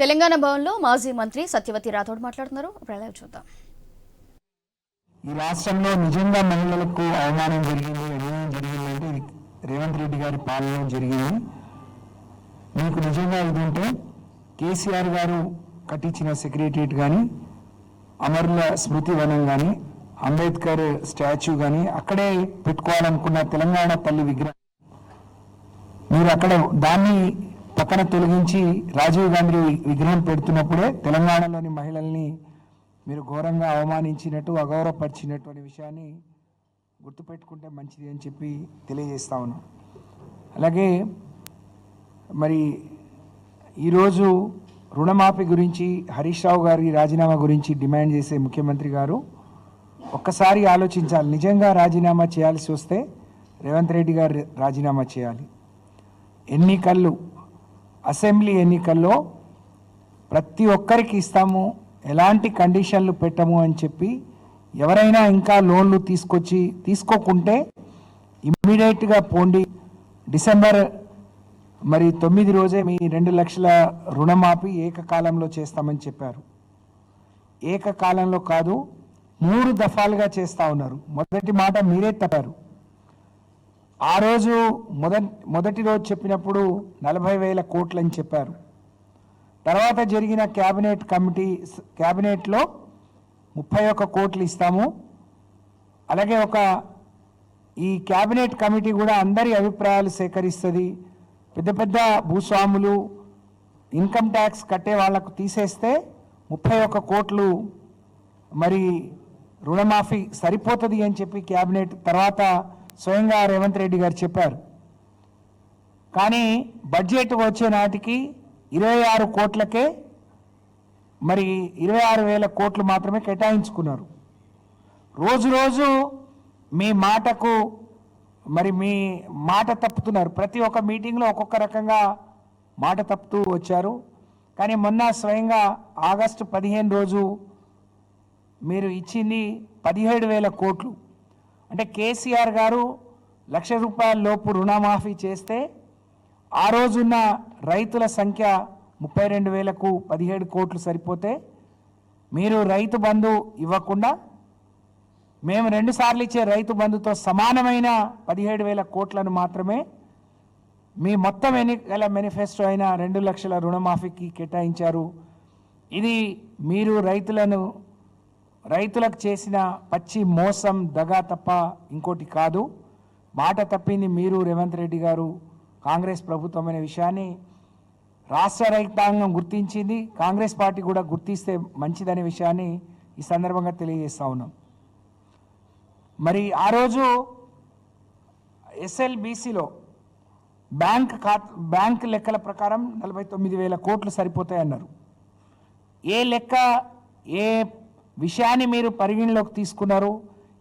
తెలంగాణ భవన్లో మాజీ మంత్రి సత్యవతి రాథోడ్ మాట్లాడుతున్నారు. ప్రళయం చూద్దాం. ఈ రాష్ట్రంలో నిజంగా మహిళలకు అవమానం జరిగింది అన్యాయం జరిగిందంటే రేవంత్ రెడ్డి గారి పాలన జరిగింది. మీకు నిజంగా ఇది కేసీఆర్ గారు కట్టించిన సెక్రటరియట్ కానీ అమరుల స్మృతి వనం కానీ అంబేద్కర్ స్టాచ్యూ కానీ అక్కడే పెట్టుకోవాలనుకున్న తెలంగాణ తల్లి విగ్రహం. మీరు అక్కడ దాన్ని పక్కన తొలగించి రాజీవ్ గాంధీ విగ్రహం పెడుతున్నప్పుడే తెలంగాణలోని మహిళల్ని మీరు ఘోరంగా అవమానించినట్టు అగౌరవపరిచినట్టు అనే విషయాన్ని గుర్తుపెట్టుకుంటే మంచిది అని చెప్పి తెలియజేస్తా ఉన్నాం. అలాగే మరి ఈరోజు రుణమాఫీ గురించి హరీష్ రావు గారి రాజీనామా గురించి డిమాండ్ చేసే ముఖ్యమంత్రి గారు ఒక్కసారి ఆలోచించాలి. నిజంగా రాజీనామా చేయాల్సి వస్తే రేవంత్ రెడ్డి గారు రాజీనామా చేయాలి. ఎన్నికల్లో అసెంబ్లీ ఎన్నికల్లో ప్రతి ఒక్కరికి ఇస్తాము ఎలాంటి కండిషన్లు పెట్టము అని చెప్పి ఎవరైనా ఇంకా లోన్లు తీసుకొచ్చి తీసుకోకుంటే ఇమ్మీడియట్గా పోండి. డిసెంబర్ మరి తొమ్మిది రోజే మీ రెండు లక్షల రుణమాఫీ ఏకకాలంలో చేస్తామని చెప్పారు. ఏకకాలంలో కాదు మూడు దఫాలుగా చేస్తా ఉన్నారు. మొదటి మాట మీరే తప్పారు. ఆ రోజు మొదటి మొదటి రోజు చెప్పినప్పుడు నలభై వేల కోట్లు అని చెప్పారు. తర్వాత జరిగిన క్యాబినెట్ కమిటీ క్యాబినెట్లో ముప్పై ఒక్క కోట్లు ఇస్తాము. అలాగే ఒక ఈ క్యాబినెట్ కమిటీ కూడా అందరి అభిప్రాయాలు సేకరిస్తుంది. పెద్ద పెద్ద భూస్వాములు ఇన్కమ్ ట్యాక్స్ కట్టే వాళ్ళకు తీసేస్తే ముప్పై ఒక్క కోట్లు మరి రుణమాఫీ సరిపోతుంది అని చెప్పి క్యాబినెట్ తర్వాత స్వయంగా రేవంత్ రెడ్డి గారు చెప్పారు. కానీ బడ్జెట్ వచ్చే నాటికి ఇరవై ఆరు కోట్లకే మరి ఇరవై ఆరు వేల కోట్లు మాత్రమే కేటాయించుకున్నారు. రోజు రోజు మీ మాటకు మరి మీ మాట తప్పుతున్నారు. ప్రతి ఒక్క మీటింగ్లో ఒక్కొక్క రకంగా మాట తప్పుతూ వచ్చారు. కానీ మొన్న స్వయంగా ఆగస్టు పదిహేను రోజు మీరు ఇచ్చింది పదిహేడు వేల కోట్లు. అంటే కేసీఆర్ గారు లక్ష రూపాయల లోపు రుణమాఫీ చేస్తే ఆ రోజున్న రైతుల సంఖ్య ముప్పై రెండు వేలకు పదిహేడు కోట్లు సరిపోతే మీరు రైతు బంధు ఇవ్వకుండా మేము రెండుసార్లు ఇచ్చే రైతు బంధుతో సమానమైన పదిహేడు వేల కోట్లను మాత్రమే మీ మొత్తం ఎన్నికల మేనిఫెస్టో అయిన రెండు లక్షల రుణమాఫీకి కేటాయించారు. ఇది మీరు రైతులను రైతులకు చేసిన పచ్చి మోసం దగా తప్ప ఇంకోటి కాదు. మాట తప్పింది మీరు రేవంత్ రెడ్డి గారు. కాంగ్రెస్ ప్రభుత్వం అనే విషయాన్ని రాష్ట్ర రైతాంగం గుర్తించింది. కాంగ్రెస్ పార్టీ కూడా గుర్తిస్తే మంచిదనే విషయాన్ని ఈ సందర్భంగా తెలియజేస్తా ఉన్నాం. మరి ఆ రోజు ఎస్ఎల్బిసిలో బ్యాంక్ ఖా బ్యాంక్ లెక్కల ప్రకారం నలభై తొమ్మిది వేల కోట్లు సరిపోతాయన్నారు. ఏ లెక్క ఏ విషయాన్ని మీరు పరిగణలోకి తీసుకున్నారు.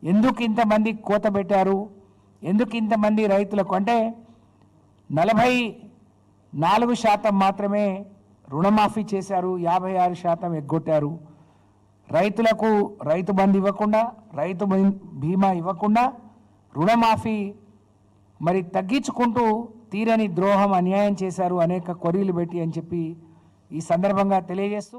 ఎందుకు ఇంతమంది కోత పెట్టారు? ఎందుకు ఇంతమంది రైతులకు? అంటే నలభై నాలుగు శాతం మాత్రమే రుణమాఫీ చేశారు. యాభై ఆరు శాతం ఎగ్గొట్టారు. రైతులకు రైతు బంధు ఇవ్వకుండా రైతు బీమా ఇవ్వకుండా రుణమాఫీ మరి తగ్గించుకుంటూ తీరని ద్రోహం అన్యాయం చేశారు అనేక కొరీలు పెట్టి అని చెప్పి ఈ సందర్భంగా తెలియజేస్తూ